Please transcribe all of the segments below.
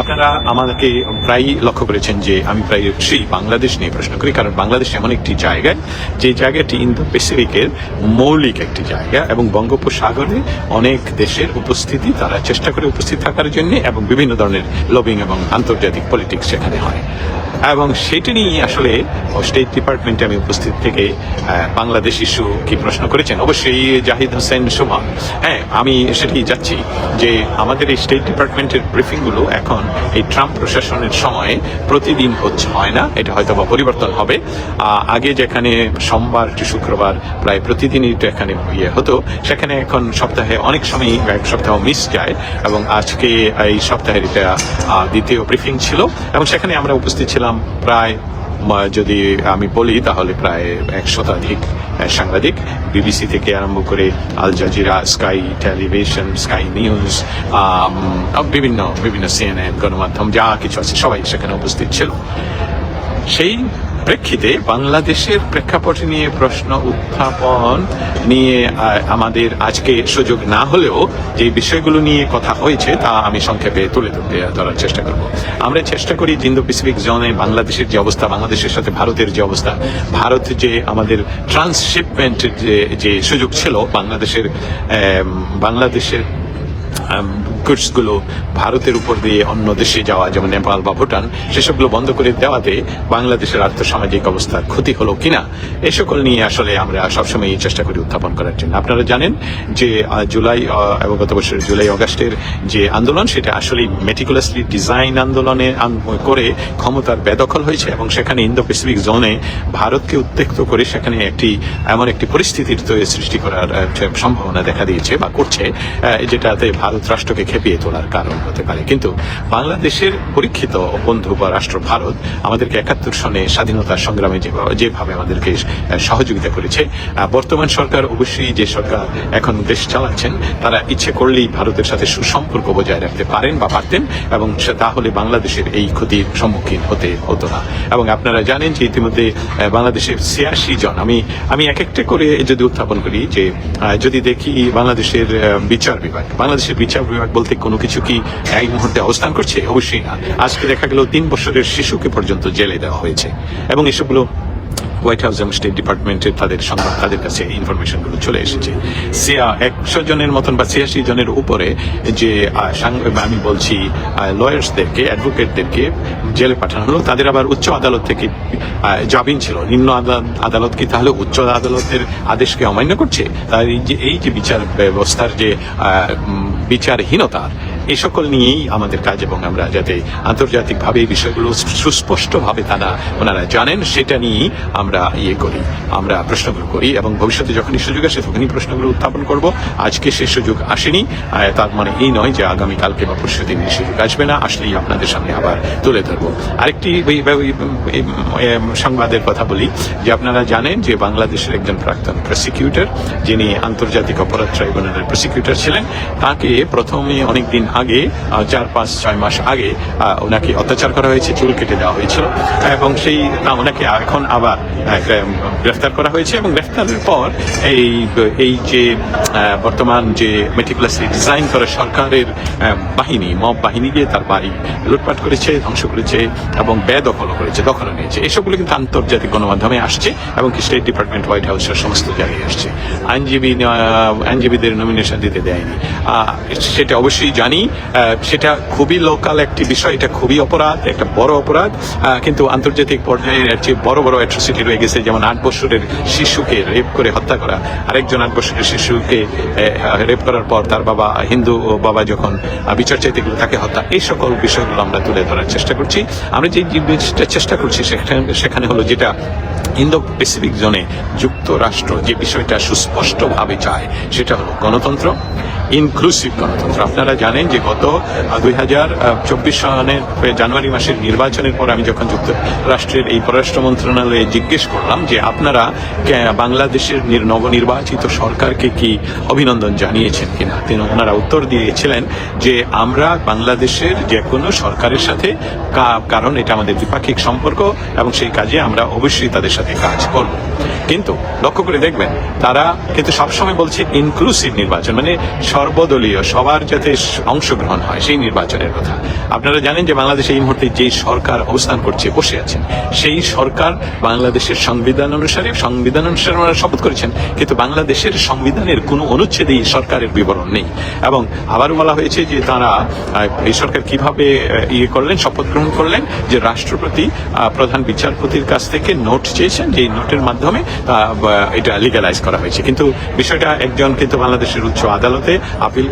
আপনারা আমাকে প্রায়ই লক্ষ্য করেছেন যে আমি প্রায় সেই বাংলাদেশ নিয়ে প্রশ্ন করি, কারণ বাংলাদেশ এমন একটি জায়গা, যে জায়গাটি ইন্দো প্যাসিফিকের মৌলিক একটি জায়গা এবং বঙ্গোপসাগরে অনেক দেশের উপস্থিতি, তারা চেষ্টা করে উপস্থিত থাকার জন্য এবং বিভিন্ন ধরনের লবিং এবং আন্তর্জাতিক পলিটিক্স সেখানে হয়। এবং সেটি নিয়ে আসলে স্টেট ডিপার্টমেন্টে আমি উপস্থিত থেকে বাংলাদেশ ইস্যু কি প্রশ্ন করেছেন? অবশ্যই জাহিদ হোসেন সুমন। হ্যাঁ আমি সেটি যাচ্ছি যে আমাদের এই স্টেট ডিপার্টমেন্টের ব্রিফিংগুলো এখন এই ট্রাম্প প্রশাসনের সময়ে প্রতিদিন হচ্ছে, হয় না? এটা হয়তো বা পরিবর্তন হবে। আগে যেখানে সোমবার টু শুক্রবার প্রায় প্রতিদিনই এখানে ইয়ে হতো, সেখানে এখন সপ্তাহে অনেক সময় এক সপ্তাহ মিস যায় এবং আজকে এই সপ্তাহের এটা দ্বিতীয় ব্রিফিং ছিল। এবং সেখানে আমরা উপস্থিত ছিলাম প্রায় যদি আমি বলি, তাহলে প্রায় এক শতাধিক সাংবাদিক বিবিসি থেকে আরম্ভ করে Al Jazeera, sky television, sky news বিভিন্ন বিভিন্ন সিএনএন গণমাধ্যম, যা কিছু আছে, সবাই সেখানে উপস্থিত ছিল। সেই প্রেক্ষিতে বাংলাদেশের প্রেক্ষাপট নিয়ে প্রশ্ন উত্থাপন নিয়ে আমাদের আজকে সুযোগ না হলেও যে বিষয়গুলো নিয়ে কথা হয়েছে তা আমি সংক্ষেপে তুলে ধরতে, ধরার চেষ্টা করব। আমরা চেষ্টা করি ইন্দো প্যাসিফিক জোনে বাংলাদেশের যে অবস্থা, বাংলাদেশের সাথে ভারতের যে অবস্থা, ভারত যে আমাদের ট্রান্সশিপমেন্টের যে যে সুযোগ ছিল, বাংলাদেশের বাংলাদেশের গুডসগুলো ভারতের উপর দিয়ে অন্য দেশে যাওয়া, যেমন নেপাল বা ভুটান, সেসবগুলো বন্ধ করে দেওয়াতে বাংলাদেশের আর্থসামাজিক অবস্থার ক্ষতি হলো কিনা এই সকল নিয়ে আসলে আমরা সবসময় এই চেষ্টা করি উত্থাপন করার জন্য। আপনারা জানেন যে জুলাই এবং গত বছরের জুলাই, অগাস্টের যে আন্দোলন, সেটা আসলে মেটিকুলাসলি ডিজাইন আন্দোলনে করে ক্ষমতার বেদখল হয়েছে, এবং সেখানে ইন্দো প্যাসিফিক জোনে ভারতকে উত্তেক্ত করে সেখানে একটি, এমন একটি পরিস্থিতির সৃষ্টি করার সম্ভাবনা দেখা দিয়েছে বা করছে যেটাতে ভারত রাষ্ট্রকে খেপিয়ে তোলার কারণ হতে পারে। কিন্তু বাংলাদেশের পরীক্ষিত বন্ধু বা রাষ্ট্র ভারত আমাদেরকে একাত্তর সনে স্বাধীনতা সংগ্রামে যেভাবে আমাদেরকে সহযোগিতা করেছে বর্তমান সরকার অবশ্যই যে সরকার এখন দেশ চালাচ্ছেন, তারা ইচ্ছে করলেই ভারতের সাথে সুসম্পর্ক বজায় রাখতে পারেন বা পারতেন এবং তাহলে বাংলাদেশের এই ক্ষতির সম্মুখীন হতে হতো না। এবং আপনারা জানেন যে ইতিমধ্যে বাংলাদেশের ছিয়াশি জন আমি আমি এক একটা করে যদি উত্থাপন করি যে যদি দেখি বাংলাদেশের বিচার বিভাগ বাংলাদেশের বিচার বিভাগ বলতে কোনো কিছু কি এই মুহূর্তে অবস্থান করছে? অবশ্যই না। আজকে দেখা গেল তিন বছরের শিশুকে পর্যন্ত জেলে দেওয়া হয়েছে। এবং এসবগুলো হোয়াইট হাউস এবং স্টেট ডিপার্টমেন্টের তাদের সংবাদ, তাদের কাছে ইনফরমেশনগুলো চলে এসেছে। সিয়া একশো জনের মতন বা ছিয়াশি জনের উপরে যে আমি বলছি লয়ার্সদেরকে অ্যাডভোকেটদেরকে জেলে পাঠানো হলো। তাদের আবার উচ্চ আদালত থেকে জামিন ছিল। নিম্ন আদালত কি তাহলে উচ্চ আদালতের আদেশকে অমান্য করছে? তার এই যে বিচার ব্যবস্থার যে বিচারহীনতা এই সকল নিয়েই আমাদের কাজ এবং আমরা যাতে আন্তর্জাতিকভাবে এই বিষয়গুলো সুস্পষ্টভাবে তারা ওনারা জানেন, সেটা নিয়েই আমরা ইয়ে করি, আমরা প্রশ্নগুলো করি এবং ভবিষ্যতে যখনই সুযোগ আসে তখনই প্রশ্নগুলো উত্থাপন করব। আজকে সে সুযোগ আসেনি তার মানে এই নয় যে আগামীকালকে বা পরশু দিন সুযোগ আসবে না, আসলেই আপনাদের সামনে আবার তুলে ধরবো। আরেকটি সংবাদের কথা বলি, যে আপনারা জানেন যে বাংলাদেশের একজন প্রাক্তন প্রসিকিউটর যিনি আন্তর্জাতিক অপরাধ ট্রাইব্যুনালের প্রসিকিউটর ছিলেন, তাকে প্রথমে অনেকদিন আগে চার পাঁচ ছয় মাস আগে ওনাকে অত্যাচার করা হয়েছে, চুল কেটে দেওয়া হয়েছিল, এবং সেই ওনাকে এখন আবার গ্রেফতার করা হয়েছে, এবং গ্রেফতারের পর এই এই যে বর্তমান যে মেটিকুলাসলি ডিজাইন করা সরকারের বাহিনী, মব বাহিনী গিয়ে তার বাড়ি লুটপাট করেছে, ধ্বংস করেছে, এবং বেদখল করেছে দখল নিয়েছে। এসবগুলো কিন্তু আন্তর্জাতিক গণমাধ্যমে আসছে, এবং স্টেট ডিপার্টমেন্ট হোয়াইট হাউসের সমস্ত জায়গায় আসছে। আইনজীবী আইনজীবীদের নমিনেশন দিতে দেয়নি। সেটা অবশ্যই জানি সেটা খুবই লোকাল একটি বিষয়, এটা খুবই অপরাধ, একটা বড় অপরাধ। কিন্তু আন্তর্জাতিক পর্যায়ে এর চেয়ে বড় বড় অ্যাট্রোসিটি রয়ে গেছে, যেমন আট বছরের শিশুকে রেপ করে হত্যা করা। আরেকজন আট বছরের শিশুকে রেপ করার পর তার বাবা হিন্দু বাবা যখন বিচার চাইতে গেলে, তাকে হত্যা। এই সকল বিষয়গুলো আমরা তুলে ধরার চেষ্টা করছি। আমরা যে চেষ্টা করছি সেখানে হলো যেটা ইন্দো প্যাসিফিক জোনে যুক্তরাষ্ট্র যে বিষয়টা সুস্পষ্টভাবে চায়, সেটা হলো গণতন্ত্র ইনক্লুসিভ গণতন্ত্র। আপনারা জানেন যে গত দুই হাজার চব্বিশ সনের জানুয়ারি মাসের নির্বাচনের পর আমি যখন যুক্তরাষ্ট্রের এই পররাষ্ট্র মন্ত্রণালয়ে জিজ্ঞেস করলাম যে আপনারা বাংলাদেশের নির- নবনির্বাচিত সরকারকে কি অভিনন্দন জানিয়েছেন কিনা, তিনি ওনারা উত্তর দিয়েছিলেন যে আমরা বাংলাদেশের যে কোনো সরকারের সাথে কারণ এটা আমাদের দ্বিপাক্ষিক সম্পর্ক এবং সেই কাজে আমরা অবশ্যই তাদের সাথে কাজ করব। কিন্তু লক্ষ্য করে দেখবেন, তারা কিন্তু সবসময় বলছে ইনক্লুসিভ নির্বাচন মানে সর্বদলীয়, সবার যাতে অংশগ্রহণ হয় সেই নির্বাচনের কথা। আপনারা জানেন যে বাংলাদেশে এই মুহূর্তে যে সরকার অবস্থান করছে, বসে আছেন, সেই সরকার বাংলাদেশের সংবিধান অনুসারে সংবিধান অনুসারে ওনারা শপথ করেছেন, কিন্তু বাংলাদেশের সংবিধানের কোনো অনুচ্ছেদে এই সরকারের বিবরণ নেই। এবং আবারও বলা হয়েছে যে তারা এই সরকার কীভাবে ইয়ে করলেন, শপথ গ্রহণ করলেন, যে রাষ্ট্রপতি প্রধান বিচারপতির কাছ থেকে নোট চেয়েছেন যে নোটের মাধ্যমে এটা লিগালাইজ করা হয়েছে। কিন্তু বিষয়টা একজন কিন্তু বাংলাদেশের উচ্চ আদালতে আপিল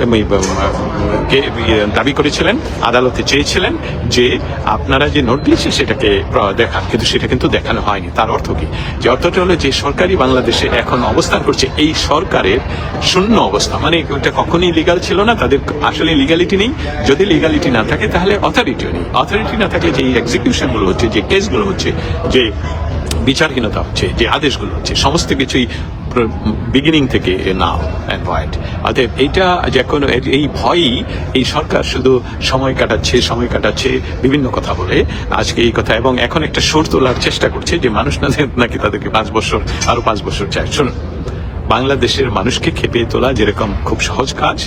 ইয়ে, দাবি করেছিলেন আদালতে চেয়েছিলেন যে আপনারা যে নোট দিয়েছেন সেটাকে দেখান কিন্তু সেটা কিন্তু দেখানো হয়নি। তার অর্থ কি? যে অর্থটা হলো যে সরকারি বাংলাদেশে এখন অবস্থান করছে এই সরকারের শূন্য অবস্থা। মানে ওটা কখনই লিগাল ছিল না তাদের আসলে লিগালিটি নেই। যদি লিগালিটি না থাকে তাহলে অথরিটিও নেই। অথরিটি না থাকলে যে এক্সিকিউশনগুলো হচ্ছে যে কেসগুলো হচ্ছে যে বিচারহীনতা হচ্ছে, যে আদেশগুলো হচ্ছে, সমস্ত কিছুই বিগিনিং থেকে নাও অ্যান্ড হোয়াইট অতএব এইটা যে কোনো এই ভয়ই এই সরকার শুধু সময় কাটাচ্ছে সময় কাটাচ্ছে, বিভিন্ন কথা বলে আজকে এই কথা, এবং এখন একটা সুর তোলার চেষ্টা করছে যে মানুষ না নাকি তাদেরকে পাঁচ বছর, আরও পাঁচ বছর চায়। শুনুন। বাংলাদেশের মানুষকে খেপিয়ে তোলা যেরকম খুব সহজ কাজ,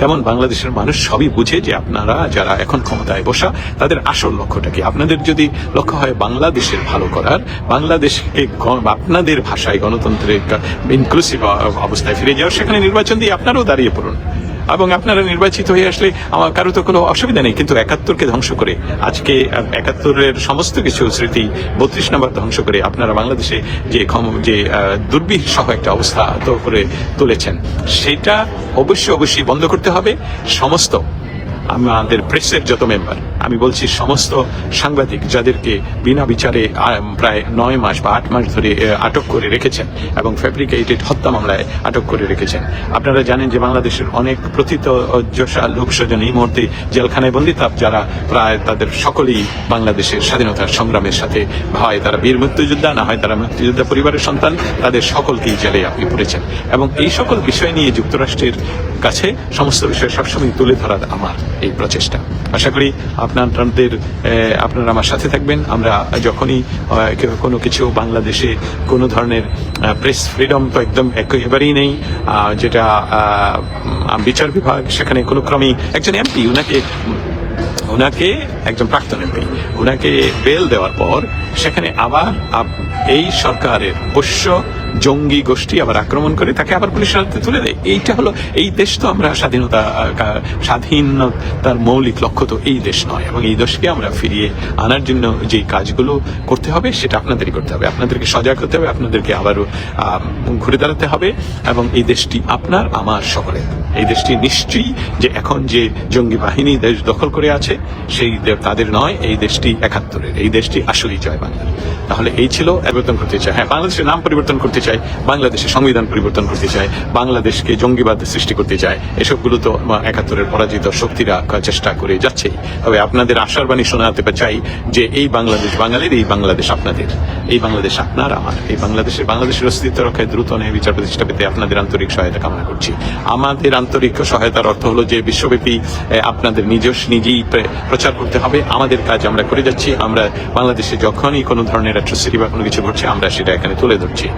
তেমন বাংলাদেশের মানুষ সবই বুঝে যে আপনারা যারা এখন ক্ষমতায় বসা, তাদের আসল লক্ষ্যটা কি? আপনাদের যদি লক্ষ্য হয় বাংলাদেশের ভালো করার, বাংলাদেশকে আপনাদের ভাষায় গণতন্ত্রের ইনক্লুসিভ অবস্থায় ফিরে যাওয়ার, সেখানে নির্বাচন দিয়ে আপনারাও দাঁড়িয়ে পড়ুন। এবং আপনারা নির্বাচিত হয়ে আসলে আমার কারও তো কোনো অসুবিধা নেই, কিন্তু একাত্তরকে ধ্বংস করে, আজকে একাত্তরের সমস্ত কিছু স্মৃতি বত্রিশ নম্বর ধ্বংস করে আপনারা বাংলাদেশে যে যে দুর্বিহ সহ একটা অবস্থা তো করে তুলেছেন, সেটা অবশ্যই অবশ্যই বন্ধ করতে হবে। সমস্ত আমাদের প্রেসের যত মেম্বার আমি বলছি সমস্ত সাংবাদিক যাদেরকে বিনা বিচারে প্রায় নয় মাস বা আট মাস ধরে আটক করে রেখেছেন এবং ফ্যাব্রিকেটেড হত্যা মামলায় আটক করে রেখেছেন। আপনারা জানেন যে বাংলাদেশের অনেক প্রথিত অজ্জসা লোকস্বজন এই মুহূর্তে জেলখানায় বন্দী তাপ যারা প্রায় তাদের সকলেই বাংলাদেশের স্বাধীনতার সংগ্রামের সাথে, হয় তারা বীর মুক্তিযোদ্ধা, না হয় তারা মুক্তিযোদ্ধা পরিবারের সন্তান, তাদের সকলকেই জেলে আপনি পড়েছেন। এবং এই সকল বিষয় নিয়ে যুক্তরাষ্ট্রের কাছে সমস্ত বিষয় সবসময় তুলে ধরার আমার এই প্রচেষ্টা। আশা করি আপনাদের আপনারা আমার সাথে থাকবেন। আমরা যখনই কোনো কিছু বাংলাদেশে কোনো ধরনের প্রেস ফ্রিডম তো একদম একেবারেই নেই। যেটা বিচার বিভাগ, সেখানে কোনো ক্রমেই, একজন এমপি ওনাকে ওনাকে একজন প্রাক্তন এমপি ওনাকে বেল দেওয়ার পর সেখানে আবার এই সরকারের পোষ্য জঙ্গি গোষ্ঠী আবার আক্রমণ করে তাকে আবার পুলিশের হাতে তুলে দেয়। এইটা হলো এই দেশ তো আমরা স্বাধীনতা স্বাধীনতার মৌলিক লক্ষ্য তো এই দেশ নয় এবং এই দেশকে আমরা ফিরিয়ে আনার জন্য যে কাজগুলো করতে হবে সেটা আপনাদেরই করতে হবে। আপনাদেরকে সজাগ হতে হবে, আপনাদেরকে আবারও ঘুরে দাঁড়াতে হবে এবং এই দেশটি আপনার, আমার সকলের। এই দেশটি নিশ্চয়ই যে এখন যে জঙ্গি বাহিনী দেশ দখল করে আছে, সেই তাদের নয়, এই দেশটি একাত্তরের, এই দেশটি আসলেই জয় বাংলার তাহলে এই ছিল পরিবর্তন করতে চাই হ্যাঁ বাংলাদেশের নাম পরিবর্তন করতে চাই বাংলাদেশের সংবিধান পরিবর্তন করতে চাই বাংলাদেশকে জঙ্গিবাদ সৃষ্টি করতে চায়, এসবগুলো তো একাত্তরের পরাজিত শক্তিরা চেষ্টা করে যাচ্ছেই। তবে আপনাদের আশার বাণী শোনাতে চাই যে এই বাংলাদেশ বাঙালির, এই বাংলাদেশ আপনাদের, এই বাংলাদেশ আপনার, আমার, এই বাংলাদেশের বাংলাদেশের অস্তিত্ব রক্ষায় দ্রুত ন্যায় বিচার প্রতিষ্ঠা পেতে আপনাদের আন্তরিক সহায়তা কামনা করছি। আমাদের আন্তরিক সহায়তার অর্থ হলো যে বিশ্বব্যাপী আপনাদের নিজস্ব, নিজেই প্রে- প্রচার করতে হবে, আমাদের কাজ আমরা করে যাচ্ছি। আমরা বাংলাদেশে যখনই কোনো ধরনের অ্যাট্রোসিটি বা কোনো কিছু ঘটছে, আমরা সেটা এখানে তুলে ধরছি।